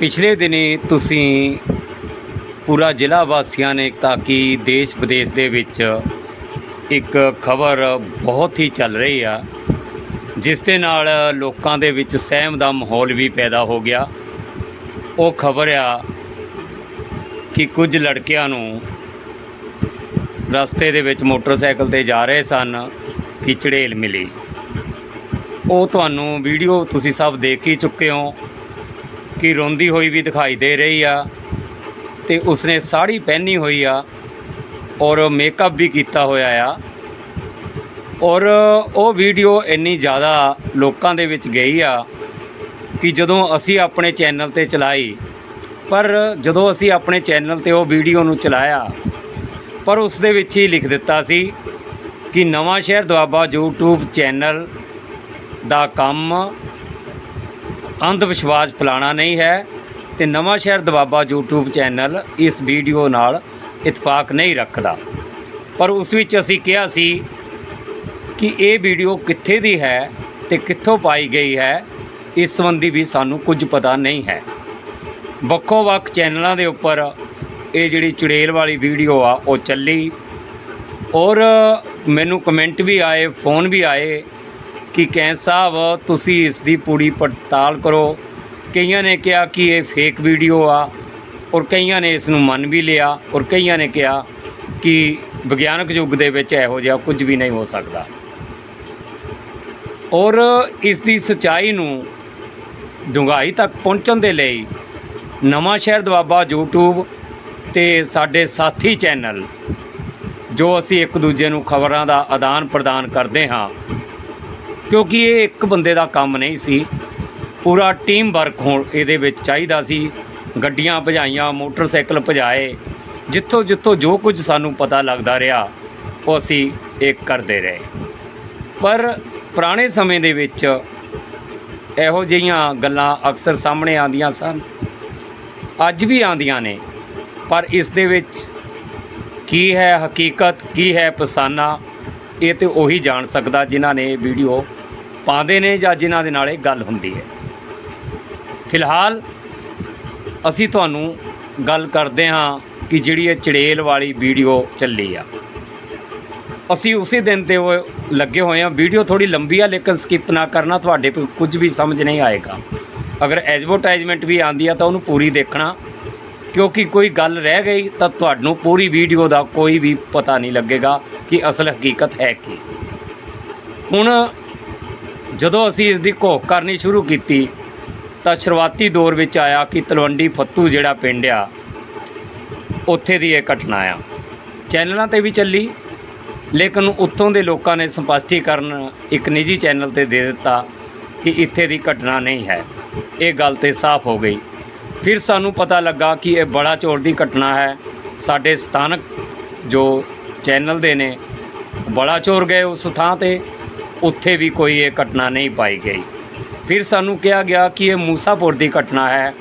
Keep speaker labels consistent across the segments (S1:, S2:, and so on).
S1: ਪਿਛਲੇ ਦਿਨੀ ਤੁਸੀਂ ਪੂਰਾ ਜ਼ਿਲ੍ਹਾ ਵਾਸੀਆਂ ਨੇ ਤਾਂ ਕਿ ਦੇਸ਼ ਵਿਦੇਸ਼ ਦੇ ਵਿੱਚ ਇੱਕ ਖਬਰ ਬਹੁਤ ਹੀ ਚੱਲ ਰਹੀ ਆ, ਜਿਸ ਦੇ ਨਾਲ ਲੋਕਾਂ ਦੇ ਵਿੱਚ ਸਹਿਮ ਦਾ ਮਾਹੌਲ ਵੀ ਪੈਦਾ ਹੋ ਗਿਆ। ਉਹ ਖਬਰ ਆ ਕਿ ਕੁਝ ਲੜਕਿਆਂ ਨੂੰ ਰਸਤੇ ਦੇ ਵਿੱਚ ਮੋਟਰਸਾਈਕਲ ਤੇ ਜਾ ਰਹੇ ਸਨ, ਕਿ ਚੜੇਲ ਮਿਲੀ। ਉਹ ਤੁਹਾਨੂੰ ਵੀਡੀਓ ਤੁਸੀਂ ਸਭ ਦੇਖ ਹੀ ਚੁੱਕੇ ਹੋ। ਕਿ ਰੋਂਦੀ ਹੋਈ ਵੀ ਦਿਖਾਈ ਦੇ ਰਹੀ ਆ ਤੇ ਉਸਨੇ ਸਾੜੀ ਪਹਿਨੀ ਹੋਈ ਆ ਔਰ ਮੇਕਅਪ ਵੀ ਕੀਤਾ ਹੋਇਆ ਆ। ਔਰ ਉਹ ਵੀਡੀਓ ਇੰਨੀ ਜ਼ਿਆਦਾ ਲੋਕਾਂ ਦੇ ਵਿੱਚ ਗਈ ਆ ਕਿ ਜਦੋਂ ਅਸੀਂ ਆਪਣੇ ਚੈਨਲ ਤੇ ਚਲਾਈ, ਪਰ ਜਦੋਂ ਅਸੀਂ ਆਪਣੇ ਚੈਨਲ ਤੇ ਉਹ ਵੀਡੀਓ ਨੂੰ ਚਲਾਇਆ, ਪਰ ਉਸ ਦੇ ਵਿੱਚ ਹੀ ਲਿਖ ਦਿੱਤਾ ਸੀ ਕਿ ਨਵਾਂ ਸ਼ਹਿਰ ਦੁਆਬਾ YouTube ਚੈਨਲ ਦਾ ਕੰਮ ਅੰਧ ਵਿਸ਼ਵਾਸ ਫਲਾਣਾ ਨਹੀਂ ਹੈ ਤੇ ਨਵਾਂ ਸ਼ਹਿਰ ਦਵਾਬਾ YouTube ਚੈਨਲ ਇਸ ਵੀਡੀਓ ਨਾਲ ਇਤਫਾਕ ਨਹੀਂ ਰੱਖਦਾ। ਪਰ ਉਸ ਵਿੱਚ ਅਸੀਂ ਕਿਹਾ ਸੀ ਕਿ ਇਹ ਵੀਡੀਓ ਕਿੱਥੇ ਦੀ ਹੈ ਤੇ ਕਿੱਥੋਂ ਪਾਈ ਗਈ ਹੈ, ਇਸ ਸੰਬੰਧੀ ਵੀ ਸਾਨੂੰ ਕੁਝ ਪਤਾ ਨਹੀਂ ਹੈ। ਵੱਖੋ ਵੱਖ ਚੈਨਲਾਂ ਦੇ ਉੱਪਰ ਇਹ ਜਿਹੜੀ ਚੁੜੇਲ ਵਾਲੀ ਵੀਡੀਓ ਆ, ਉਹ ਚੱਲੀ। ਔਰ ਮੈਨੂੰ ਕਮੈਂਟ ਵੀ ਆਏ, ਫੋਨ ਵੀ ਆਏ ਕਿ ਕੈਂਸ ਸਾਹਿਬ, ਤੁਸੀਂ ਇਸ ਦੀ ਪੂਰੀ ਪੜਤਾਲ ਕਰੋ। ਕਈਆਂ ਨੇ ਕਿਹਾ ਕਿ ਇਹ ਫੇਕ ਵੀਡੀਓ ਆ, ਔਰ ਕਈਆਂ ਨੇ ਇਸ ਨੂੰ ਮੰਨ ਵੀ ਲਿਆ, ਔਰ ਕਈਆਂ ਨੇ ਕਿਹਾ ਕਿ ਵਿਗਿਆਨਕ ਯੁੱਗ ਦੇ ਵਿੱਚ ਇਹੋ ਜਿਹਾ ਕੁਝ ਵੀ ਨਹੀਂ ਹੋ ਸਕਦਾ। ਔਰ ਇਸ ਦੀ ਸਚਾਈ ਨੂੰ ਡੂੰਘਾਈ ਤੱਕ ਪਹੁੰਚਣ ਦੇ ਲਈ ਨਵਾਂ ਸ਼ਹਿਰ ਦਵਾਬਾ YouTube ਤੇ ਸਾਡੇ ਸਾਥੀ ਚੈਨਲ, ਜੋ ਅਸੀਂ ਇੱਕ ਦੂਜੇ ਨੂੰ ਖਬਰਾਂ ਦਾ ਆਦਾਨ ਪ੍ਰਦਾਨ ਕਰਦੇ ਹਾਂ ਕਿਉਂਕਿ ਇਹ ਇੱਕ ਬੰਦੇ ਦਾ ਕੰਮ ਨਹੀਂ ਸੀ। ਪੂਰਾ ਟੀਮ ਵਰਕ ਹੋਣ ਇਹਦੇ ਵਿੱਚ ਚਾਹੀਦਾ ਸੀ। ਗੱਡੀਆਂ ਭਜਾਈਆਂ, ਮੋਟਰਸਾਈਕਲ ਭਜਾਏ ਜਿੱਥੋਂ ਜਿੱਥੋਂ ਜੋ ਕੁਝ ਸਾਨੂੰ ਪਤਾ ਲੱਗਦਾ ਰਿਹਾ, ਉਹ ਅਸੀਂ ਇਹ ਕਰਦੇ ਰਹੇ। ਪਰ ਪੁਰਾਣੇ ਸਮੇਂ ਦੇ ਵਿੱਚ ਇਹੋ ਜਿਹੀਆਂ ਗੱਲਾਂ ਅਕਸਰ ਸਾਹਮਣੇ ਆਉਂਦੀਆਂ ਸਨ। ਅੱਜ ਵੀ ਆਉਂਦੀਆਂ ਨੇ। ਪਰ ਇਸ ਦੇ ਵਿੱਚ ਕੀ ਹੈ ਹਕੀਕਤ, ਕੀ ਹੈ ਪਸਾਨਾ, ਇਹ ਤੇ ਉਹੀ ਜਾਣ ਸਕਦਾ ਜਿਨ੍ਹਾਂ ਨੇ ਇਹ ਵੀਡੀਓ ਪਾਉਂਦੇ ਨੇ ਜਾਂ ਜਿਨ੍ਹਾਂ ਦੇ ਨਾਲ ਇਹ ਗੱਲ ਹੁੰਦੀ ਹੈ। ਫਿਲਹਾਲ ਅਸੀਂ ਤੁਹਾਨੂੰ ਗੱਲ ਕਰਦੇ ਹਾਂ ਕਿ ਜਿਹੜੀ ਇਹ ਚੜੇਲ ਵਾਲੀ ਵੀਡੀਓ ਚੱਲੀ ਆ। ਅਸੀਂ ਉਸੇ ਦਿਨ ਤੇ ਉਹ ਲੱਗੇ ਹੋਏ ਆ ਵੀਡੀਓ ਥੋੜੀ ਲੰਬੀ ਆ, ਲੇਕਿਨ ਸਕਿਪ ਨਾ ਕਰਨਾ, ਤੁਹਾਡੇ ਕੋਲ ਕੁਝ ਵੀ ਸਮਝ ਨਹੀਂ ਆਏਗਾ। ਅਗਰ ਐਡਵਰਟਾਈਜ਼ਮੈਂਟ ਵੀ ਆਂਦੀ ਆ, ਤਾਂ ਉਹਨੂੰ ਪੂਰੀ ਦੇਖਣਾ। ਕਿਉਂਕਿ ਕੋਈ ਗੱਲ ਰਹਿ ਗਈ, ਤਾਂ ਤੁਹਾਨੂੰ ਪੂਰੀ ਵੀਡੀਓ ਦਾ ਕੋਈ ਵੀ ਪਤਾ ਨਹੀਂ ਲੱਗੇਗਾ ਕਿ ਅਸਲ ਹਕੀਕਤ ਹੈ ਕੀ। ਹੁਣ ਜਦੋਂ ਅਸੀਂ ਇਸ ਦੀ ਘੋਖ ਕਰਨੀ ਸ਼ੁਰੂ ਕੀਤੀ, ਤਾਂ ਸ਼ੁਰੂਆਤੀ ਦੌਰ ਵਿੱਚ ਆਇਆ ਕਿ ਤਲਵੰਡੀ ਫੱਤੂ ਜਿਹੜਾ ਪਿੰਡ ਆ, ਉੱਥੇ ਦੀ ਇਹ ਘਟਨਾ ਆ। ਚੈਨਲਾਂ ਤੇ ਵੀ ਚੱਲੀ, ਲੇਕਿਨ ਉੱਥੋਂ ਦੇ ਲੋਕਾਂ ਨੇ ਸਪਸ਼ਟੀਕਰਨ ਇੱਕ ਨਿੱਜੀ ਚੈਨਲ ਤੇ ਦੇ ਦਿੱਤਾ ਕਿ ਇੱਥੇ ਦੀ ਘਟਨਾ ਨਹੀਂ ਹੈ। ਇਹ ਗੱਲ ਤੇ ਸਾਫ਼ ਹੋ ਗਈ। ਫਿਰ ਸਾਨੂੰ ਪਤਾ ਲੱਗਾ ਕਿ ਇਹ ਬੜਾ ਚੋਰ ਦੀ ਘਟਨਾ ਹੈ। ਸਾਡੇ ਸਥਾਨਕ ਜੋ ਚੈਨਲ ਦੇ ਨੇ, ਬੜਾ ਚੋਰ ਗਏ ਉਸ ਥਾਂ ਤੇ। ਉੱਥੇ ਵੀ ਕੋਈ ਇਹ ਘਟਨਾ ਨਹੀਂ ਪਾਈ ਗਈ। ਫਿਰ ਸਾਨੂੰ ਕਿਹਾ ਗਿਆ ਕਿ ਇਹ ਮੂਸਾਪੁਰ ਦੀ ਘਟਨਾ ਹੈ।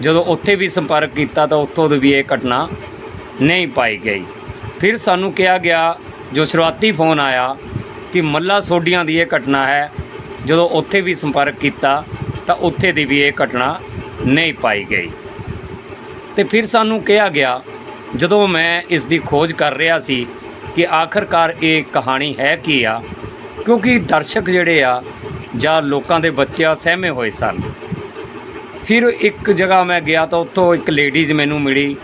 S1: ਜਦੋਂ ਉੱਥੇ ਵੀ ਸੰਪਰਕ ਕੀਤਾ ਤਾਂ ਉੱਥੋਂ ਦੀ ਵੀ ਇਹ ਘਟਨਾ ਨਹੀਂ ਪਾਈ ਗਈ। ਫਿਰ ਸਾਨੂੰ ਕਿਹਾ ਗਿਆ, ਜੋ ਸ਼ੁਰੂਆਤੀ ਫੋਨ ਆਇਆ ਕਿ ਮੱਲਾ ਸੋਡੀਆਂ ਦੀ ਇਹ ਘਟਨਾ ਹੈ, ਜਦੋਂ ਉੱਥੇ ਵੀ ਸੰਪਰਕ ਕੀਤਾ ਤਾਂ ਉੱਥੇ ਦੀ ਵੀ ਇਹ ਘਟਨਾ ਨਹੀਂ ਪਾਈ ਗਈ। ਤੇ ਫਿਰ ਸਾਨੂੰ ਕਿਹਾ ਗਿਆ, ਜਦੋਂ ਮੈਂ ਇਸ ਦੀ ਖੋਜ ਕਰ ਰਿਹਾ ਸੀ ਕਿ ਆਖਰਕਾਰ ਇਹ ਕਹਾਣੀ ਹੈ ਕੀ ਆ ਕਿਉਂਕਿ ਦਰਸ਼ਕ ਜਿਹੜੇ ਆ ਜਾਂ ਲੋਕਾਂ ਦੇ ਬੱਚੇ ਆ ਸਹਿਮੇ ਹੋਏ ਸਨ। ਫਿਰ ਇੱਕ ਜਗ੍ਹਾ ਮੈਂ ਗਿਆ ਤਾਂ ਉੱਥੋਂ ਇੱਕ ਲੇਡੀਜ਼ ਮੈਨੂੰ ਮਿਲੀ।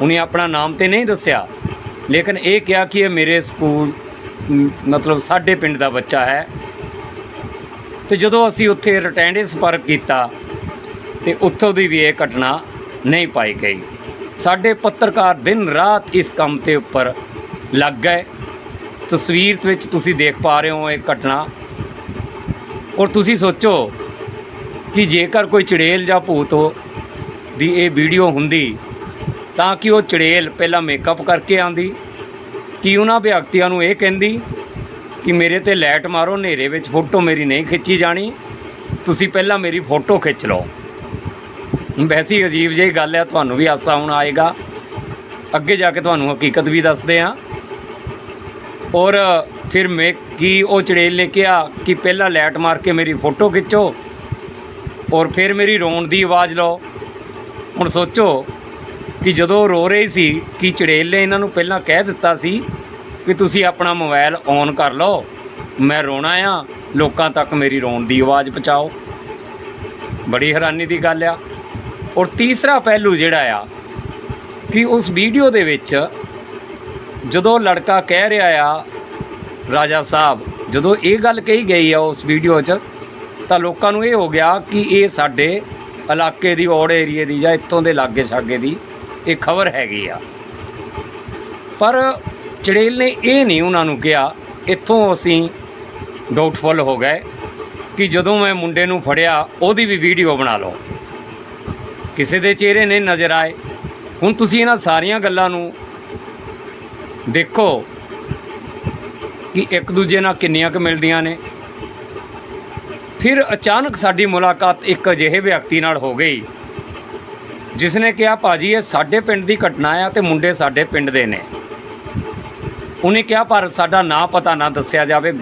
S1: ਉਹਨੇ ਆਪਣਾ ਨਾਮ ਤੇ ਨਹੀਂ ਦੱਸਿਆ। ਲੇਕਿਨ ਇਹ ਕਿਹਾ ਕਿ ਇਹ ਮੇਰੇ ਸਕੂਲ ਮਤਲਬ ਸਾਡੇ ਪਿੰਡ ਦਾ ਬੱਚਾ ਹੈ। ਤੇ ਜਦੋਂ ਅਸੀਂ ਉੱਥੇ ਰਟੈਂਡੇ ਸੰਪਰਕ ਕੀਤਾ, ਤੇ ਉੱਥੋਂ ਦੀ ਵੀ ਇਹ ਘਟਨਾ ਨਹੀਂ ਪਾਈ ਗਈ। ਸਾਡੇ ਪੱਤਰਕਾਰ ਦਿਨ ਰਾਤ ਇਸ ਕੰਮ ਤੇ ਉੱਪਰ ਲੱਗ ਗਏ। ਤਸਵੀਰ ਵਿੱਚ ਤੁਸੀਂ ਦੇਖ ਪਾ ਰਹੇ ਹੋ ਇਹ ਘਟਨਾ। ਔਰ ਤੁਸੀਂ ਸੋਚੋ ਕਿ ਜੇਕਰ ਕੋਈ ਚੜੇਲ ਜਾਂ ਭੂਤ ਦੀ ਇਹ ਵੀਡੀਓ ਹੁੰਦੀ, ਤਾਂ ਕਿ ਉਹ ਚੜੇਲ ਪਹਿਲਾਂ ਮੇਕਅਪ ਕਰਕੇ ਆਂਦੀ, ਕਿ ਉਹਨਾਂ ਵਿਅਕਤੀਆਂ ਨੂੰ ਇਹ ਕਹਿੰਦੀ ਕਿ ਮੇਰੇ ਤੇ ਲਾਈਟ ਮਾਰੋ, ਹਨੇਰੇ ਵਿੱਚ ਫੋਟੋ ਮੇਰੀ ਨਹੀਂ ਖਿੱਚੀ ਜਾਣੀ, ਤੁਸੀਂ ਪਹਿਲਾਂ ਮੇਰੀ ਫੋਟੋ ਖਿੱਚ ਲਓ। ਵੈਸੇ ਹੀ ਅਜੀਬ ਜਿਹੀ ਗੱਲ ਹੈ, ਤੁਹਾਨੂੰ ਵੀ ਆਸਾ ਹੁਣ ਆਏਗਾ। ਅੱਗੇ ਜਾ ਕੇ ਤੁਹਾਨੂੰ ਹਕੀਕਤ ਵੀ ਦੱਸਦੇ ਹਾਂ। ਔਰ ਫਿਰ ਮੈਂ ਕੀ ਉਹ ਚੜੇਲ ਨੇ ਕਿਹਾ ਕਿ ਪਹਿਲਾਂ ਲਾਈਟ ਮਾਰ ਕੇ ਮੇਰੀ ਫੋਟੋ ਖਿੱਚੋ ਔਰ ਫਿਰ ਮੇਰੀ ਰੋਣ ਦੀ ਆਵਾਜ਼ ਲਓ। ਹੁਣ ਸੋਚੋ ਕਿ ਜਦੋਂ ਰੋ ਰਹੀ ਸੀ ਕਿ ਚੜੇਲ ਨੇ ਇਹਨਾਂ ਨੂੰ ਪਹਿਲਾਂ ਕਹਿ ਦਿੱਤਾ ਸੀ ਕਿ ਤੁਸੀਂ ਆਪਣਾ ਮੋਬਾਈਲ ਔਨ ਕਰ ਲਓ, ਮੈਂ ਰੋਣਾ ਆ, ਲੋਕਾਂ ਤੱਕ ਮੇਰੀ ਰੋਣ ਦੀ ਆਵਾਜ਼ ਪਹੁੰਚਾਓ। ਬੜੀ ਹੈਰਾਨੀ ਦੀ ਗੱਲ ਆ। ਔਰ ਤੀਸਰਾ ਪਹਿਲੂ ਜਿਹੜਾ ਆ ਕਿ ਉਸ ਵੀਡੀਓ ਦੇ ਵਿੱਚ ਜਦੋਂ ਲੜਕਾ ਕਹਿ ਰਿਹਾ ਆ, ਰਾਜਾ ਸਾਹਿਬ, ਜਦੋਂ ਇਹ ਗੱਲ ਕਹੀ ਗਈ ਆ ਉਸ ਵੀਡੀਓ 'ਚ, ਤਾਂ ਲੋਕਾਂ ਨੂੰ ਇਹ ਹੋ ਗਿਆ ਕਿ ਇਹ ਸਾਡੇ ਇਲਾਕੇ ਦੀ ਔੜ ਏਰੀਏ ਦੀ ਜਾਂ ਇੱਥੋਂ ਦੇ ਲਾਗੇ ਛਾਗੇ ਦੀ ਇਹ ਖਬਰ ਹੈਗੀ ਆ। ਪਰ ਚੜੇਲ ਨੇ ਇਹ ਨਹੀਂ ਉਹਨਾਂ ਨੂੰ ਕਿਹਾ, ਇੱਥੋਂ ਅਸੀਂ ਡਾਊਟਫੁਲ ਹੋ ਗਏ ਕਿ ਜਦੋਂ ਮੈਂ ਮੁੰਡੇ ਨੂੰ ਫੜਿਆ, ਉਹਦੀ ਵੀ ਵੀਡੀਓ ਬਣਾ ਲਓ। ਕਿਸੇ ਦੇ ਚਿਹਰੇ ਨਹੀਂ ਨਜ਼ਰ ਆਏ। ਹੁਣ ਤੁਸੀਂ ਇਹਨਾਂ ਸਾਰੀਆਂ ਗੱਲਾਂ ਨੂੰ ਦੇਖੋ ਕਿ ਇੱਕ ਦੂਜੇ ਨਾਲ ਕਿੰਨੀਆਂ ਕੁ ਮਿਲਦੀਆਂ ਨੇ। ਫਿਰ ਅਚਾਨਕ ਸਾਡੀ ਮੁਲਾਕਾਤ ਇੱਕ ਅਜਿਹੇ ਵਿਅਕਤੀ ਨਾਲ ਹੋ ਗਈ ਜਿਸ ਨੇ ਕਿਹਾ, ਭਾਜੀ, ਇਹ ਸਾਡੇ ਪਿੰਡ ਦੀ ਘਟਨਾ ਆ ਤੇ ਮੁੰਡੇ ਸਾਡੇ ਪਿੰਡ ਦੇ ਨੇ। ਉਹਨੇ ਕਿਹਾ, ਪਰ ਸਾਡਾ ਨਾਂ ਪਤਾ ਨਾ ਦੱਸਿਆ ਜਾਵੇ,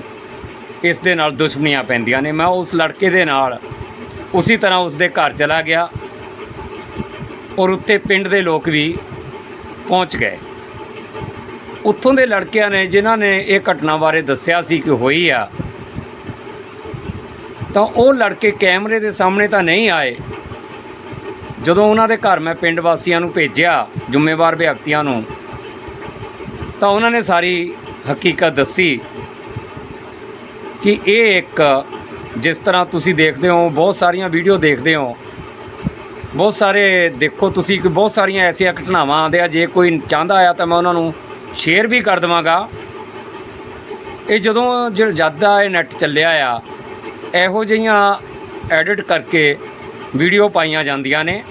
S1: ਇਸ ਦੇ ਨਾਲ ਦੁਸ਼ਮਣੀਆਂ ਪੈਂਦੀਆਂ ਨੇ। ਮੈਂ ਉਸ ਲੜਕੇ ਦੇ ਨਾਲ ਉਸੇ ਤਰ੍ਹਾਂ ਉਸ ਦੇ ਘਰ ਚਲਾ ਗਿਆ ਔਰ ਉੱਤੇ ਪਿੰਡ ਦੇ ਲੋਕ ਵੀ ਪਹੁੰਚ ਗਏ। ਉੱਥੋਂ ਦੇ ਲੜਕਿਆਂ ਨੇ ਜਿਨ੍ਹਾਂ ਨੇ ਇਹ ਘਟਨਾ ਬਾਰੇ ਦੱਸਿਆ ਸੀ ਕਿ ਹੋਈ ਆ, ਤਾਂ ਉਹ ਲੜਕੇ ਕੈਮਰੇ ਦੇ ਸਾਹਮਣੇ ਤਾਂ ਨਹੀਂ ਆਏ। ਜਦੋਂ ਉਹਨਾਂ ਦੇ ਘਰ ਮੈਂ ਪਿੰਡ ਵਾਸੀਆਂ ਨੂੰ ਭੇਜਿਆ, ਜ਼ਿੰਮੇਵਾਰ ਵਿਅਕਤੀਆਂ ਨੂੰ, ਤਾਂ ਉਹਨਾਂ ਨੇ ਸਾਰੀ ਹਕੀਕਤ ਦੱਸੀ ਕਿ ਇਹ ਇੱਕ, ਜਿਸ ਤਰ੍ਹਾਂ ਤੁਸੀਂ ਦੇਖਦੇ ਹੋ, ਬਹੁਤ ਸਾਰੀਆਂ ਵੀਡੀਓ ਦੇਖਦੇ ਹੋ, ਬਹੁਤ ਸਾਰੇ ਦੇਖੋ ਤੁਸੀਂ ਕਿ ਬਹੁਤ ਸਾਰੀਆਂ ਐਸੀਆਂ ਘਟਨਾਵਾਂ ਆਉਂਦੇ ਆ ਜੇ ਕੋਈ ਚਾਹੁੰਦਾ ਆ ਤਾਂ ਮੈਂ ਉਹਨਾਂ ਨੂੰ ਸ਼ੇਅਰ ਵੀ ਕਰ ਦੇਵਾਂਗਾ। ਇਹ ਜਦੋਂ ਜਦ ਦਾ ਇਹ ਨੈਟ ਚੱਲਿਆ ਆ, ਇਹੋ ਜਿਹੀਆਂ ਐਡਿਟ ਕਰਕੇ ਵੀਡੀਓ ਪਾਈਆਂ ਜਾਂਦੀਆਂ ਨੇ।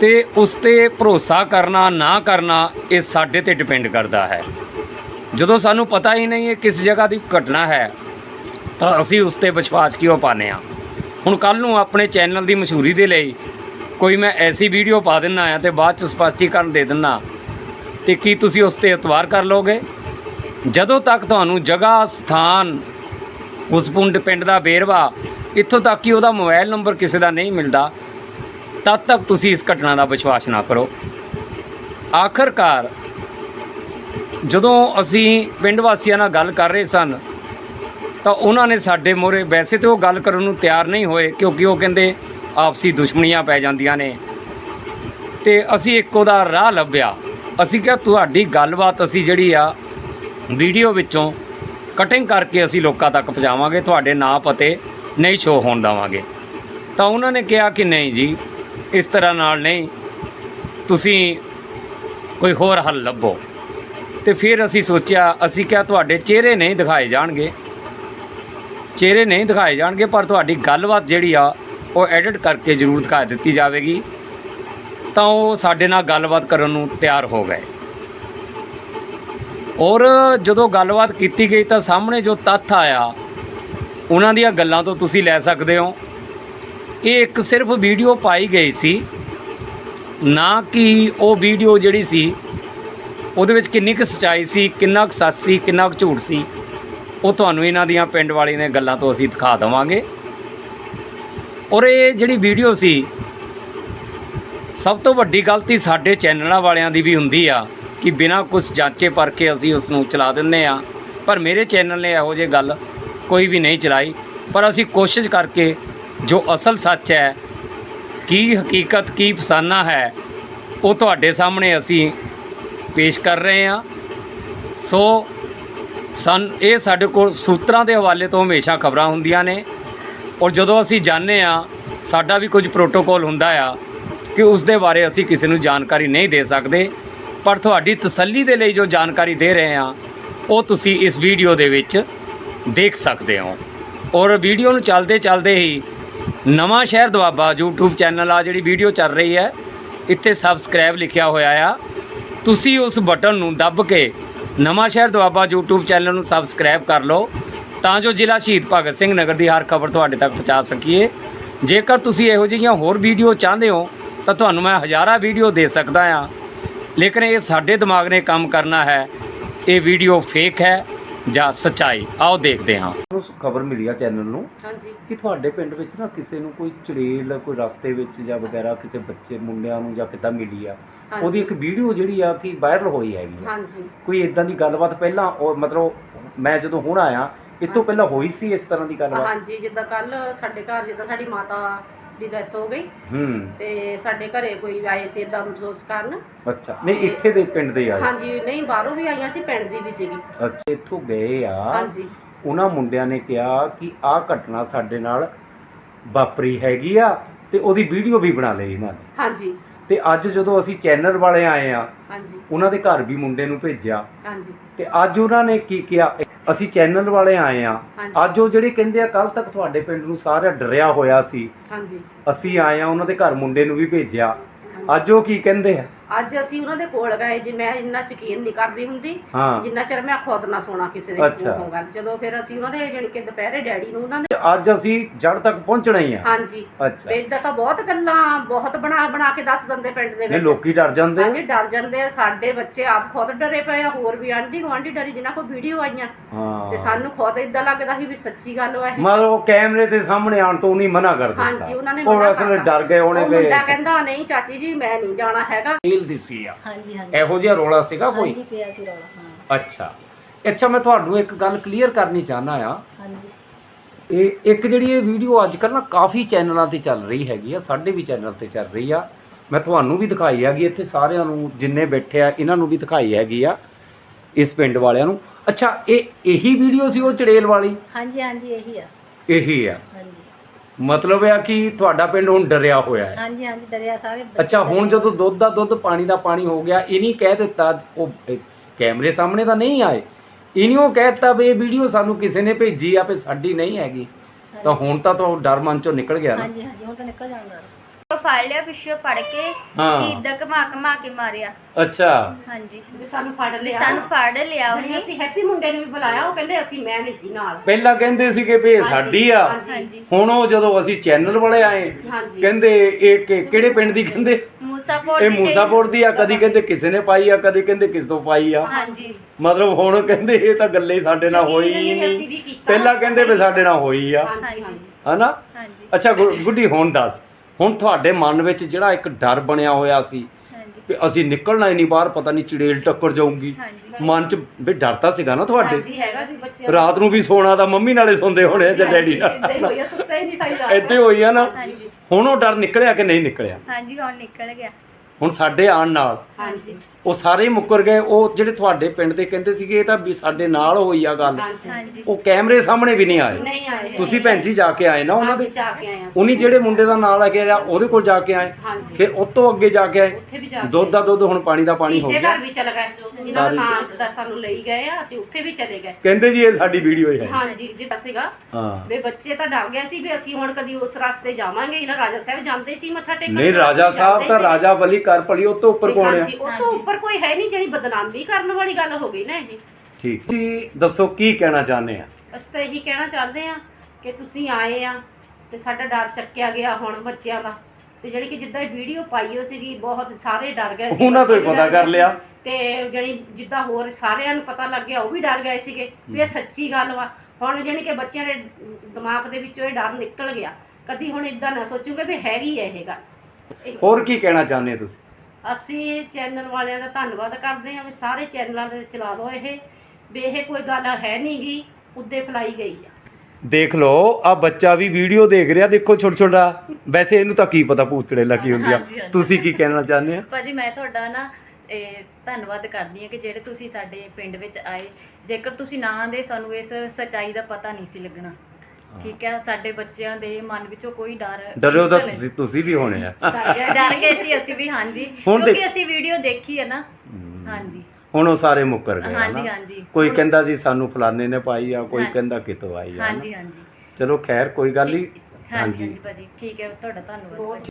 S1: ਤੇ ਉਸ ਤੇ ਭਰੋਸਾ ਕਰਨਾ, ਨਾ ਕਰਨਾ, ਇਹ ਸਾਡੇ ਤੇ ਡਿਪੈਂਡ ਕਰਦਾ ਹੈ। ਜਦੋਂ ਸਾਨੂੰ ਪਤਾ ਹੀ ਨਹੀਂ ਇਹ ਕਿਸ ਜਗ੍ਹਾ ਦੀ ਘਟਨਾ ਹੈ, ਤਾਂ ਅਸੀਂ ਉਸ ਤੇ ਵਿਸ਼ਵਾਸ ਕਿਉਂ ਪਾਉਂਦੇ ਹਾਂ? ਹੁਣ ਕੱਲ ਨੂੰ ਆਪਣੇ ਚੈਨਲ ਦੀ ਮਸ਼ਹੂਰੀ ਦੇ ਲਈ ਕੋਈ ਮੈਂ ਐਸੀ ਵੀਡੀਓ ਪਾ ਦਿੰਨਾ ਆ ਤੇ ਬਾਅਦ ਚ ਸਪਸ਼ਟੀਕਰਨ ਦੇ ਦਿੰਨਾ ਤੇ ਕੀ ਤੁਸੀਂ ਉਸ ਤੇ ਇਤਵਾਰ ਕਰ ਲੋਗੇ ਜਦੋਂ ਤੱਕ ਤੁਹਾਨੂੰ ਜਗ੍ਹਾ, ਸਥਾਨ, ਉਸ ਪੁੰਡ ਪਿੰਡ ਦਾ ਵੇਰਵਾ, ਇੱਥੋਂ ਤੱਕ ਕਿ ਉਹਦਾ ਮੋਬਾਈਲ ਨੰਬਰ ਕਿਸੇ ਦਾ ਨਹੀਂ ਮਿਲਦਾ, ਤਦ ਤੱਕ ਤੁਸੀਂ ਇਸ ਘਟਨਾ ਦਾ ਵਿਸ਼ਵਾਸ ਨਾ ਕਰੋ। ਆਖਰਕਾਰ, ਜਦੋਂ ਅਸੀਂ ਪਿੰਡ ਵਾਸੀਆਂ ਨਾਲ ਗੱਲ ਕਰ ਰਹੇ ਸਨ, ਤਾਂ ਉਹਨਾਂ ਨੇ ਸਾਡੇ ਮੋਰੇ ਵੈਸੇ ਤੇ ਉਹ ਗੱਲ ਕਰਨ ਨੂੰ ਤਿਆਰ ਨਹੀਂ ਹੋਏ, ਕਿਉਂਕਿ ਉਹ ਕਹਿੰਦੇ ਆਪਸੀ ਦੁਸ਼ਮਣੀਆਂ ਪੈ ਜਾਂਦੀਆਂ ਨੇ। ਤੇ ਅਸੀਂ ਇੱਕ ਉਹਦਾ ਰਾਹ ਲੱਭਿਆ। ਅਸੀਂ ਕਿਹਾ ਤੁਹਾਡੀ ਗੱਲਬਾਤ ਅਸੀਂ ਜਿਹੜੀ ਆ ਵੀਡੀਓ ਵਿੱਚੋਂ ਕਟਿੰਗ ਕਰਕੇ ਅਸੀਂ ਲੋਕਾਂ ਤੱਕ ਪਹੁੰਚਾਵਾਂਗੇ, ਤੁਹਾਡੇ ਨਾਂ ਪਤੇ ਨਹੀਂ ਸ਼ੋ ਹੋਣ ਦੇਵਾਂਗੇ। ਤਾਂ ਉਹਨਾਂ ਨੇ ਕਿਹਾ ਕਿ ਨਹੀਂ ਜੀ, ਇਸ ਤਰ੍ਹਾਂ ਨਾਲ ਨਹੀਂ, ਤੁਸੀਂ ਕੋਈ ਹੋਰ ਹੱਲ ਲੱਭੋ। ਤੇ ਫਿਰ ਅਸੀਂ ਸੋਚਿਆ, ਅਸੀਂ ਕਿਹਾ ਤੁਹਾਡੇ ਚਿਹਰੇ ਨਹੀਂ ਦਿਖਾਏ ਜਾਣਗੇ। ਚਿਹਰੇ ਨਹੀਂ ਦਿਖਾਏ ਜਾਣਗੇ, ਪਰ ਤੁਹਾਡੀ ਗੱਲਬਾਤ ਜਿਹੜੀ ਆ, ਉਹ ਐਡਿਟ ਕਰਕੇ ਜ਼ਰੂਰ ਦਿਖਾ ਦਿੱਤੀ ਜਾਵੇਗੀ। ਤਾਂ ਉਹ ਸਾਡੇ ਨਾਲ ਗੱਲਬਾਤ ਕਰਨ ਨੂੰ ਤਿਆਰ ਹੋ ਗਏ। ਔਰ ਜਦੋਂ ਗੱਲਬਾਤ ਕੀਤੀ ਗਈ ਤਾਂ ਸਾਹਮਣੇ ਜੋ ਤੱਥ ਆਇਆ, ਉਹਨਾਂ ਦੀਆਂ ਗੱਲਾਂ ਤੋਂ ਤੁਸੀਂ ਲੈ ਸਕਦੇ ਹੋ। ਇਹ ਇੱਕ ਸਿਰਫ ਵੀਡੀਓ ਪਾਈ ਗਈ ਸੀ, ਨਾ ਕਿ ਉਹ ਵੀਡੀਓ ਜਿਹੜੀ ਸੀ, ਉਹਦੇ ਵਿੱਚ ਕਿੰਨੀ ਕੁ ਸੱਚਾਈ ਸੀ, ਕਿੰਨਾ ਕੁ ਸੱਚ ਸੀ, ਕਿੰਨਾ ਕੁ ਝੂਠ ਸੀ, ਉਹ ਤੁਹਾਨੂੰ ਇਹਨਾਂ ਦੀਆਂ ਪਿੰਡ ਵਾਲੀ ਨੇ ਗੱਲਾਂ ਤੋਂ ਅਸੀਂ ਦਿਖਾ ਦੇਵਾਂਗੇ। ਔਰ ਇਹ ਜਿਹੜੀ ਵੀਡੀਓ ਸੀ ਸਭ ਤੋਂ ਵੱਡੀ ਗਲਤੀ ਸਾਡੇ ਚੈਨਲਾਂ ਵਾਲਿਆਂ ਦੀ ਵੀ ਹੁੰਦੀ ਆ ਕਿ ਬਿਨਾਂ ਕੁਝ ਜਾਂਚੇ ਪਰਖੇ ਅਸੀਂ ਉਸ ਨੂੰ ਚਲਾ ਦਿੰਦੇ ਆ। ਪਰ ਮੇਰੇ ਚੈਨਲ ਨੇ ਇਹੋ ਜਿਹੀ ਗੱਲ ਕੋਈ ਵੀ ਨਹੀਂ ਚਲਾਈ। ਪਰ ਅਸੀਂ ਕੋਸ਼ਿਸ਼ ਕਰਕੇ ਜੋ ਅਸਲ ਸੱਚ ਹੈ, ਕੀ ਹਕੀਕਤ, ਕੀ ਫਸਾਨਾ ਹੈ, ਉਹ ਤੁਹਾਡੇ ਸਾਹਮਣੇ ਅਸੀਂ ਪੇਸ਼ ਕਰ ਰਹੇ ਹਾਂ ਸੋ ਸਨ ਇਹ ਸਾਡੇ ਕੋਲ ਸੂਤਰਾਂ ਦੇ ਹਵਾਲੇ ਤੋਂ ਹਮੇਸ਼ਾ ਖਬਰਾਂ ਹੁੰਦੀਆਂ ਨੇ। ਔਰ ਜਦੋਂ ਅਸੀਂ ਜਾਣਦੇ ਆ, ਸਾਡਾ ਵੀ ਕੁਝ ਪ੍ਰੋਟੋਕੋਲ ਹੁੰਦਾ ਆ। ਕਿ ਉਸ ਦੇ ਬਾਰੇ ਅਸੀਂ ਕਿਸੇ ਨੂੰ ਜਾਣਕਾਰੀ ਨਹੀਂ ਦੇ ਸਕਦੇ। ਪਰ ਤੁਹਾਡੀ ਤਸੱਲੀ ਦੇ ਲਈ ਜੋ ਜਾਣਕਾਰੀ ਦੇ ਰਹੇ ਹਾਂ, ਉਹ ਤੁਸੀਂ ਇਸ ਵੀਡੀਓ ਦੇ ਵਿੱਚ ਦੇਖ ਸਕਦੇ ਹੋ। ਔਰ ਵੀਡੀਓ ਨੂੰ ਚੱਲਦੇ ਚੱਲਦੇ ਹੀ ਨਵਾਂ ਸ਼ਹਿਰ ਦੁਆਬਾ YouTube ਚੈਨਲ ਆ ਜਿਹੜੀ ਵੀਡੀਓ ਚੱਲ ਰਹੀ ਹੈ, ਇੱਥੇ ਸਬਸਕ੍ਰਾਈਬ ਲਿਖਿਆ ਹੋਇਆ ਆ। ਤੁਸੀਂ ਉਸ ਬਟਨ ਨੂੰ ਦੱਬ ਕੇ ਨਵਾਂ ਸ਼ਹਿਰ ਦੁਆਬਾ YouTube ਚੈਨਲ ਨੂੰ ਸਬਸਕ੍ਰਾਈਬ ਕਰ ਲਓ, ਤਾਂ ਜੋ ਜ਼ਿਲ੍ਹਾ ਸ਼ਹੀਦ ਭਗਤ ਸਿੰਘ ਨਗਰ ਦੀ ਹਰ ਖਬਰ ਤੁਹਾਡੇ ਤੱਕ ਪਹੁੰਚਾ ਸਕੀਏ। ਜੇਕਰ ਤੁਸੀਂ ਇਹੋ ਜਿਹੀਆਂ ਹੋਰ ਵੀਡੀਓ ਚਾਹੁੰਦੇ ਹੋ ਤਾਂ ਤੁਹਾਨੂੰ ਮੈਂ ਹਜ਼ਾਰਾਂ ਵੀਡੀਓ ਦੇ ਸਕਦਾ ਆ ਲੇਕਿਨ ਇਹ ਸਾਡੇ ਦਿਮਾਗ ਨੇ ਕੰਮ ਕਰਨਾ ਹੈ। ਇਹ ਵੀਡੀਓ ਫੇਕ ਹੈ ਜਾਂ ਸਚਾਈ। ਆਓ ਦੇਖਦੇ ਹਾਂ। ਨੂੰ ਖਬਰ ਮਿਲੀ ਆ ਚੈਨਲ ਨੂੰ
S2: ਹਾਂਜੀ।
S1: ਕਿ ਤੁਹਾਡੇ ਪਿੰਡ ਵਿੱਚ ਨਾ ਕਿਸੇ ਨੂੰ ਕੋਈ ਚੜੇਲ ਕੋਈ ਰਸਤੇ ਵਿੱਚ ਜਾਂ ਵਗੈਰਾ ਕਿਸੇ ਬੱਚੇ ਮੁੰਡਿਆਂ ਨੂੰ ਜਾਂ ਕਿੱਦਾਂ ਮਿਲੀ ਆ?
S2: ਹਾਂਜੀ।
S1: ਉਹਦੀ ਇੱਕ ਵੀਡੀਓ ਜਿਹੜੀ ਆ ਕਿ ਵਾਇਰਲ ਹੋਈ ਹੈਗੀ ਆ।
S2: ਹਾਂਜੀ।
S1: ਕੋਈ ਇਦਾਂ ਦੀ ਗੱਲਬਾਤ ਪਹਿਲਾਂ ਉਹ ਮਤਲਬ ਮੈਂ ਜਦੋਂ ਹੁਣ ਆਇਆ ਇਹ ਤੋਂ ਪਹਿਲਾਂ ਹੋਈ ਸੀ ਇਸ ਤਰ੍ਹਾਂ ਦੀ ਗੱਲਬਾਤ?
S2: ਹਾਂਜੀ ਜਿੱਦਾਂ ਕੱਲ ਸਾਡੇ ਘਰ ਜਿੱਦਾਂ ਸਾਡੀ ਮਾਤਾ ਦੀ ਡੈਥ ਹੋ ਗਈ।
S1: ਹੂੰ।
S2: ਤੇ ਸਾਡੇ ਘਰੇ ਕੋਈ ਆਏ ਸੀ ਇਦਾਂ ਮਹਿਸੂਸ ਕਰਨ।
S1: ਅੱਛਾ। ਨਹੀਂ ਇੱਥੇ ਦੇ ਪਿੰਡ ਦੇ ਆਏ।
S2: ਹਾਂਜੀ ਨਹੀਂ ਬਾਹਰੋਂ ਵੀ ਆਈਆਂ ਸੀ ਪਿੰਡ ਦੀ ਵੀ ਸੀਗੀ।
S1: ਅੱਛਾ ਇੱਥੋਂ ਗਏ ਆ।
S2: ਹਾਂਜੀ।
S1: ਉਹਨਾਂ ਮੁੰਡਿਆਂ ਨੇ ਕਿਹਾ ਕਿ ਆਹ ਘਟਨਾ ਸਾਡੇ ਨਾਲ ਵਾਪਰੀ ਹੈਗੀ ਆ ਤੇ ਉਹਦੀ ਵੀਡੀਓ ਵੀ ਬਣਾ ਲਈ ਇਹਨਾਂ ਨੇ।
S2: ਹਾਂਜੀ।
S1: ਤੇ ਅੱਜ ਜਦੋਂ ਅਸੀਂ ਚੈਨਲ ਵਾਲੇ ਆਏ ਆ
S2: ਹਾਂਜੀ।
S1: ਉਹਨਾਂ ਦੇ ਘਰ ਵੀ ਮੁੰਡੇ ਨੂੰ ਭੇਜਿਆ।
S2: ਹਾਂਜੀ।
S1: ਤੇ ਅੱਜ ਉਹਨਾਂ ਨੇ ਕੀ ਕਿਹਾ? ਅਸੀਂ ਚੈਨਲ ਵਾਲੇ ਆਏ ਆ।
S2: ਹਾਂਜੀ।
S1: ਅੱਜ ਉਹ ਜਿਹੜੇ ਕਹਿੰਦੇ ਆ ਕੱਲ ਤੱਕ ਤੁਹਾਡੇ ਪਿੰਡ ਨੂੰ ਸਾਰਾ ਡਰਿਆ ਹੋਇਆ ਸੀ।
S2: ਹਾਂਜੀ।
S1: ਅਸੀਂ ਆਏ ਆ ਉਹਨਾਂ ਦੇ ਘਰ ਮੁੰਡੇ ਨੂੰ ਵੀ ਭੇਜਿਆ। ਅੱਜ ਉਹ ਕੀ ਕਹਿੰਦੇ ਆ?
S2: ਅੱਜ ਅਸੀਂ ਉਹਨਾਂ ਦੇ ਕੋਲ ਗਏ ਜੇ ਮੈਂ ਇੰਨਾ ਯਕੀਨ ਨਹੀਂ ਕਰਦੀ ਹੁੰਦੀ
S1: ਹਾਂ।
S2: ਜਿੰਨਾ ਚਿਰ ਮੈਂ ਖੁਦ ਨਾ ਸੋਣਾ ਕਿਸੇ ਦੇ
S1: ਅੱਛਾ।
S2: ਕੋਲੋਂ ਗੱਲ। ਜਦੋਂ ਫਿਰ ਅਸੀਂ ਉਹਨਾਂ ਦੇ ਜਾਣੀ ਕਿ ਦੁਪਹਿਰੇ ਡੈਡੀ ਨੂੰ ਉਹਨਾਂ ਦੇ
S1: ਤੇ ਅੱਜ ਅਸੀਂ ਜੜ ਤੱਕ ਪਹੁੰਚਣਾ ਹੀ ਆ।
S2: ਹਾਂਜੀ।
S1: ਅੱਛਾ।
S2: ਤੇ ਇਦਾਂ ਤਾਂ ਬਹੁਤ ਗੱਲਾਂ ਬਹੁਤ ਬਣਾ ਬਣਾ ਕੇ ਦੱਸ ਦਿੰਦੇ ਪਿੰਡ ਦੇ
S1: ਨੇ
S2: ਵਿੱਚ।
S1: ਲੋਕੀ ਡਰ ਜਾਂਦੇ।
S2: ਹਾਂਜੀ ਡਰ ਜਾਂਦੇ ਆ। ਸਾਡੇ ਬੱਚੇ ਆਪ ਖੁਦ ਡਰੇ ਪਏ ਆ ਹੋਰ ਵੀ ਆਂਢੀ ਗੁਆਂਢੀ ਡਰੀ ਜਿਨ੍ਹਾਂ ਕੋਲ ਵੀਡੀਓ ਆਈਆਂ। ਤੇ
S1: ਹਾਂ
S2: ਸਾਨੂੰ ਖੁਦ ਇਦਾਂ ਲੱਗਦਾ ਸੀ ਵੀ ਸੱਚੀ ਗੱਲ ਵਾ ਇਹ।
S1: ਮਤਲਬ ਉਹ ਕੈਮਰੇ ਦੇ ਸਾਹਮਣੇ ਆਉਣ ਤੋਂ ਉਹਨੇ ਮਨਾ ਕਰ ਦਿੱਤਾ।
S2: ਹਾਂਜੀ, ਉਹਨਾਂ ਨੇ
S1: ਉਹ
S2: ਮਨਾ
S1: ਅਸਲ
S2: ਕਰਤਾ।
S1: ਡਰ ਗਏ ਉਹਨੇ
S2: ਉਹ ਮੁੰਡਾ ਕਹਿੰਦਾ ਨਹੀਂ ਚਾਚੀ ਜੀ ਮੈਂ ਨਹੀਂ ਜਾਣਾ ਹੈਗਾ।
S1: ਤੇਲ ਦਿਸੀ ਆ।
S3: ਹਾਂਜੀ ਹਾਂਜੀ।
S1: ਇਹੋ ਜਿਹਾ ਰੋਲਾ ਸੀਗਾ ਕੋਈ?
S3: ਹਾਂਜੀ ਪਿਆ ਸੀ ਰੌਲਾ ਹਾਂ।
S1: ਅੱਛਾ। ਅੱਛਾ ਮੈਂ ਤੁਹਾਨੂੰ ਇੱਕ ਗੱਲ ਕਲੀਅਰ ਕਰਨੀ ਚਾਹਨਾ ਆ।
S3: ਹਾਂਜੀ।
S1: ਇਹ ਇੱਕ ਜਿਹੜੀ ਇਹ ਵੀਡੀਓ ਅੱਜ ਕੱਲ੍ਹ ਨਾ ਕਾਫੀ ਚੈਨਲਾਂ ਤੇ ਚੱਲ ਰਹੀ ਹੈਗੀ ਆ ਸਾਡੇ ਵੀ ਚੈਨਲ ਤੇ ਚੱਲ ਰਹੀ ਆ। ਮੈਂ ਤੁਹਾਨੂੰ ਵੀ ਦਿਖਾਈ ਹੈਗੀ ਇੱਥੇ ਸਾਰਿਆਂ ਨੂੰ ਜਿੰਨੇ ਬੈਠੇ ਆ ਇਹਨਾਂ ਨੂੰ ਵੀ ਦਿਖਾਈ ਹੈਗੀ ਆ ਇਸ ਪਿੰਡ ਵਾਲਿਆਂ ਨੂੰ। ਅੱਛਾ ਇਹ ਇਹੀ ਵੀਡੀਓ ਸੀ ਉਹ ਚੜੇਲ ਵਾਲੀ?
S3: ਹਾਂਜੀ ਹਾਂਜੀ ਇਹੀ ਆ।
S1: ਇਹੀ ਆ।
S3: ਹਾਂਜੀ।
S1: ਮਤਲਬ ਇਹ ਆ ਕਿ ਤੁਹਾਡਾ ਪਿੰਡ ਹੁਣ ਡਰਿਆ ਹੋਇਆ ਹੈ।
S3: ਹਾਂਜੀ ਹਾਂਜੀ ਦਰਿਆ ਸਾਰੇ ਬੱਚੇ
S1: ਅੱਛਾ ਹੁਣ ਜਦੋਂ ਦੁੱਧ ਦਾ ਦੁੱਧ ਪਾਣੀ ਦਾ ਪਾਣੀ ਹੋ ਗਿਆ ਇਹ ਨਹੀਂ ਕਹਿ ਦਿੱਤਾ ਉਹ ਇਹ ਕੈਮਰੇ ਸਾਹਮਣੇ ਤਾਂ ਨਹੀਂ ਆਏ। ਇਹਨੇ ਉਹ ਕਹਿ ਦਿੱਤਾ ਵੀ ਇਹ ਵੀਡੀਓ ਸਾਨੂੰ ਕਿਸੇ ਨੇ ਭੇਜੀ ਆ ਵੀ ਸਾਡੀ ਨਹੀਂ ਹੈਗੀ। ਤਾਂ ਹੁਣ ਤਾਂ ਤੋਂ ਡਰ ਮਨ ਚੋਂ ਨਿਕਲ ਗਿਆ ਨਾ।
S3: ਹਾਂਜੀ ਹਾਂਜੀ ਹੁਣ ਤਾਂ ਨਿਕਲ ਜਾਣਾ।
S4: ਉਹ ਫੜ ਲਿਆ ਪਿੱਛੋਂ ਫੜ ਕੇ
S1: ਹਾਂ।
S4: ਕੀ ਇਦਾਂ ਘਮਾ ਘਮਾ ਕੇ ਮਾਰਿਆ।
S1: ਅੱਛਾ।
S4: ਹਾਂਜੀ।
S2: ਵੀ ਸਾਨੂੰ ਫੜ ਲਿਆ।
S4: ਸਾਨੂੰ ਫੜ ਲਿਆ
S2: ਜਾਣੀ
S4: ਉਹਨੇ।
S2: ਅਸੀਂ ਹੈਪੀ ਮੁੰਡੇ ਨੂੰ ਵੀ ਬੁਲਾਇਆ ਉਹ ਕਹਿੰਦੇ ਅਸੀਂ ਮੈਂ ਨਹੀਂ ਸੀ ਨਾਲ।
S1: ਪਹਿਲਾਂ ਕਹਿੰਦੇ ਸੀਗੇ ਵੀ ਇਹ ਸਾਡੀ ਆ।
S2: ਹਾਂਜੀ।
S4: ਹਾਂਜੀ
S1: ਹੁਣ ਉਹ ਜਦੋਂ ਅਸੀਂ ਚੈਨਲ ਵਾਲੇ ਆਏ
S2: ਹਾਂਜੀ।
S1: ਕਹਿੰਦੇ ਇਹ ਕਿ- ਕਿਹੜੇ ਪਿੰਡ ਦੀ ਕਹਿੰਦੇ?
S4: ਮੂਸਾਪੁਰ
S1: ਇਹ
S4: ਦੀ
S1: ਮੂਸਾਪੁਰ ਦੀ ਆ ਕਦੀ ਕਹਿੰਦੇ ਕਿਸੇ ਨੇ ਪਾਈ ਆ ਕਦੀ ਕਹਿੰਦੇ ਕਿਸ ਤੋਂ ਪਾਈ ਆ।
S4: ਹਾਂਜੀ।
S1: ਮਤਲਬ ਹੁਣ ਕਹਿੰਦੇ ਇਹ ਤਾਂ ਗੱਲੇ ਸਾਡੇ ਨਾਲ ਹੋਈ ਹੀ
S2: ਅਸੀਂ
S1: ਨਹੀਂ
S2: ਵੀ ਕੀਤਾ
S1: ਪਹਿਲਾਂ ਕਹਿੰਦੇ ਵੀ ਸਾਡੇ ਨਾਲ ਹੋਈ ਆ।
S2: ਹਾਂਜੀ ਹਾਂਜੀ।
S1: ਹਨਾ?
S4: ਹਾਂਜੀ।
S1: ਅੱਛਾ ਗੁ- ਗੁੱਡੀ ਹੁਣ ਦੱਸ। ਹੁਣ ਤੁਹਾਡੇ ਮਨ ਵਿੱਚ ਜਿਹੜਾ ਇੱਕ ਡਰ ਬਣਿਆ ਹੋਇਆ ਸੀ
S4: ਹਾਂਜੀ।
S1: ਕਿ ਅਸੀਂ ਨਿਕਲਣਾ ਹੀ ਨਹੀਂ ਬਾਹਰ ਪਤਾ ਨਹੀਂ ਚੜੇਲ ਟੱਕਰ ਜਾਊਗੀ। ਮਨ 'ਚ ਵੀ ਡਰ ਤਾਂ ਸੀਗਾ ਨਾ ਤੁਹਾਡੇ।
S2: ਹਾਂਜੀ ਹੈਗਾ ਸੀ ਬੱਚੇ
S1: ਰਾਤ ਨੂੰ ਵੀ ਸੋਣਾ ਤਾਂ ਮੰਮੀ ਨਾਲੇ ਸੌਂਦੇ ਹੋਣੇ ਜਾਂ ਡੈਡੀ
S2: ਇਦਾਂ
S1: ਨਾਲ ਇੱਥੇ ਹੋਈ ਆ ਨਾ।
S4: ਹਾਂਜੀ।
S1: ਹੁਣ ਉਹ ਡਰ ਨਿਕਲਿਆ ਕਿ ਨਹੀਂ ਨਿਕਲਿਆ?
S4: ਹਾਂਜੀ ਹੁਣ ਨਿਕਲ ਗਿਆ।
S1: ਹੁਣ ਸਾਡੇ ਆਉਣ ਨਾਲ
S2: ਹਾਂਜੀ।
S1: ਉਹ ਸਾਰੇ ਮੁੱਕਰ ਗਏ। ਉਹ ਜਿਹੜੇ ਤੁਹਾਡੇ ਪਿੰਡ ਦੇ ਕਹਿੰਦੇ ਸੀਗੇ ਇਹ ਤਾਂ ਵੀ ਸਾਡੇ ਨਾਲ ਹੋਈ ਆ ਗੱਲ।
S2: ਹਾਂਜੀ
S1: ਉਹ ਕੈਮਰੇ ਸਾਹਮਣੇ ਵੀ ਨਹੀਂ ਆਏ।
S2: ਨਹੀਂ ਆਏ।
S1: ਤੁਸੀਂ ਭੈਣ ਜੀ ਜਾ ਕੇ ਆਏ ਨਾ ਉਹਨਾਂ ਦੇ?
S2: ਜਾ ਕੇ ਆਏ ਹਾਂ
S1: ਉਨੀ ਜਿਹੜੇ ਮੁੰਡੇ ਦਾ ਨਾਂ ਲੱਗਿਆ ਗਿਆ ਉਹਦੇ ਕੋਲ ਜਾ ਕੇ ਆਏ।
S2: ਹਾਂਜੀ।
S1: ਫਿਰ ਉਸ ਤੋਂ ਅੱਗੇ ਜਾ ਕੇ ਆਏ।
S2: ਉੱਥੇ ਵੀ ਜਾ ਕੇ
S1: ਦੁੱਧ ਦਾ ਦੁੱਧ ਹੁਣ ਪਾਣੀ ਦਾ ਪਾਣੀ ਹੋ
S2: ਤੀਜੇ
S1: ਗਿਆ।
S2: ਘਰ ਵੀ ਚਲੇ ਗਏ। ਜਿਨ੍ਹਾਂ ਦਾ ਨਾਮ ਦਾ ਸਾਨੂੰ ਲਈ ਗਏ ਆ ਅਸੀਂ ਉੱਥੇ ਵੀ ਚਲੇ ਗਏ।
S1: ਕਹਿੰਦੇ ਜੀ ਇਹ ਸਾਡੀ ਵੀਡੀਓ ਹੈ।
S2: ਹਾਂਜੀ ਜਿੱਦਾਂ ਸੀਗਾ।
S1: ਹਾਂ।
S2: ਵੇ ਬੱਚੇ ਤਾਂ ਡਰ ਗਏ ਸੀ ਵੀ ਅਸੀਂ ਹੁਣ ਕਦੀ ਉਸ ਰਸਤੇ ਜਾਵਾਂਗੇ। ਇਹਨਾਂ ਰਾਜਾ ਸਾਹਿਬ ਜਾਂਦੇ ਸੀ ਮੱਥਾ ਟੇਕਣ?
S1: ਨਹੀਂ ਰਾਜਾ ਸਾਹਿਬ ਤਾਂ ਰਾਜਾ ਬਲੀ ਕਰ ਭਲੀ ਉਹ ਤੋਂ ਉੱਪਰ ਕੌਣ ਆ?
S2: ਹਾਂਜੀ ਉਹ ਤੋਂ ਉੱਪਰ ਕੋਈ ਹੈ ਨਹੀਂ ਜਿਹੜੀ ਬਦਨਾਮੀ ਕਰਨ ਵਾਲੀ ਗੱਲ ਹੋ ਗਈ ਨਾ ਇਹ।
S1: ਠੀਕ। ਤੁਸੀਂ ਦੱਸੋ ਕੀ ਕਹਿਣਾ ਚਾਹੁੰਦੇ ਆ?
S2: ਅਸੀਂ ਤਾਂ ਇਹੀ ਕਹਿਣਾ ਚਾਹੁੰਦੇ ਆ ਕਿ ਤੁਸੀਂ ਆਏ ਆ ਤੇ ਸਾਡਾ ਡਰ ਚੱਕਿਆ ਗਿਆ ਹੁਣ ਬੱਚਿਆਂ ਦਾ। ਤੇ ਜਿਹੜੀ ਕਿ ਜਿੱਦਾਂ ਵੀਡੀਓ ਪਾਈ ਹੋ ਸੀਗੀ ਬਹੁਤ ਸਾਰੇ ਡਰ ਗਏ ਸੀ
S1: ਉਹਨਾਂ ਤੋਂ ਹੀ
S2: ਬੱਚੇ ਵੀ
S1: ਪਤਾ
S2: ਡਰ
S1: ਕਰ
S2: ਗਏ
S1: ਲਿਆ।
S2: ਸੀ ਤੇ ਜਿਹੜੀ ਜਿੱਦਾਂ ਹੋਰ ਸਾਰਿਆਂ ਨੂੰ ਪਤਾ ਲੱਗ ਗਿਆ ਉਹ ਵੀ ਡਰ ਗਏ ਸੀਗੇ ਵੀ ਇਹ ਸੱਚੀ ਗੱਲ ਵਾ। ਹੁਣ ਜਿਹੜੀ ਕਿ ਬੱਚਿਆਂ ਦੇ ਦਿਮਾਗ ਦੇ ਵਿੱਚੋਂ ਇਹ ਡਰ ਨਿਕਲ ਗਿਆ। ਕਦੀ ਹੁਣ ਇਦਾਂ ਨਾ ਸੋਚੂਗੇ ਵੀ ਹੈਗੀ ਹੈ ਇਹ ਗੱਲ।
S1: ਹੋਰ ਕੀ ਕਹਿਣਾ ਚਾਹੁੰਦੇ ਆ ਤੁਸੀਂ?
S2: ਅਸੀਂ ਚੈਨਲ ਵਾਲਿਆਂ ਦਾ ਧੰਨਵਾਦ ਕਰਦੇ ਹਾਂ ਵੀ ਸਾਰੇ ਚੈਨਲਾਂ ਦੇ ਚਲਾ ਦਿਓ ਇਹ ਵੀ ਇਹ ਕੋਈ ਗੱਲ ਹੈ ਨਹੀਂਗੀ ਉੱਦੇ ਫਲਾਈ ਗਈ ਆ।
S1: ਦੇਖ ਲਓ ਆ ਬੱਚਾ ਵੀ ਵੀਡੀਓ ਦੇਖ ਰਿਹਾ ਦੇਖੋ ਛੋਟਾ ਛੋਟਾ ਵੈਸੇ ਇਹਨੂੰ ਤਾਂ ਕੀ ਪਤਾ ਪੂਛੜੇ ਲੱਗੀ ਹੁੰਦੀ ਆ।
S5: ਹਾਂਜੀ, ਹਾਂਜੀ।
S1: ਤੁਸੀਂ ਕੀ ਕਹਿਣਾ ਚਾਹੁੰਦੇ ਆ
S5: ਭਾਜੀ ਮੈਂ ਤੁਹਾਡਾ ਨਾ ਇਹ ਧੰਨਵਾਦ ਕਰਦੀ ਹਾਂ ਕਿ ਜਿਹੜੇ ਤੁਸੀਂ ਸਾਡੇ ਪਿੰਡ ਵਿੱਚ ਆਏ। ਜੇਕਰ ਤੁਸੀਂ ਨਾ ਆਂਦੇ ਸਾਨੂੰ ਇਸ ਸਚਾਈ ਦਾ ਪਤਾ ਨਹੀਂ ਸੀ ਲੱਗਣਾ। ਠੀਕ ਹੈ ਸਾਡੇ ਬੱਚਿਆਂ ਦੇ ਮਨ ਵਿੱਚੋਂ ਕੋਈ ਡਰ
S1: ਡਰਿਓ ਤਾਂ ਤੁਸੀਂ ਤੁਸੀਂ ਵੀ ਹੋਣੇ ਆ।
S5: ਡਰ ਗਏ ਸੀ ਅਸੀਂ ਵੀ ਹਾਂਜੀ।
S1: ਹੁਣ
S5: ਕਿਉਂਕਿ ਅਸੀਂ ਵੀਡੀਓ ਦੇਖੀ ਹੈ ਨਾ। ਹਾਂਜੀ।
S1: ਹੁਣ ਉਹ ਸਾਰੇ ਮੁੱਕਰ ਗਏ
S5: ਹਾਂਜੀ
S1: ਹਨਾ
S5: ਹਾਂਜੀ
S1: ਕੋਈ ਕਹਿੰਦਾ ਸੀ ਸਾਨੂੰ ਫਲਾਣੇ ਨੇ ਪਾਈ ਆ ਕੋਈ। ਕਹਿੰਦਾ ਕਿਤੋਂ ਆਈ ਆ ਹਨਾ।
S5: ਹਾਂਜੀ ਹਾਂਜੀ।
S1: ਚਲੋ ਖੈਰ ਕੋਈ ਗੱਲ ਨਹੀਂ
S5: ਹਾਂਜੀ ਹਾਂਜੀ। ਭਾਜੀ। ਠੀਕ ਹੈ ਤੁਹਾਡਾ ਧੰਨਵਾਦ। ਭਾਜੀ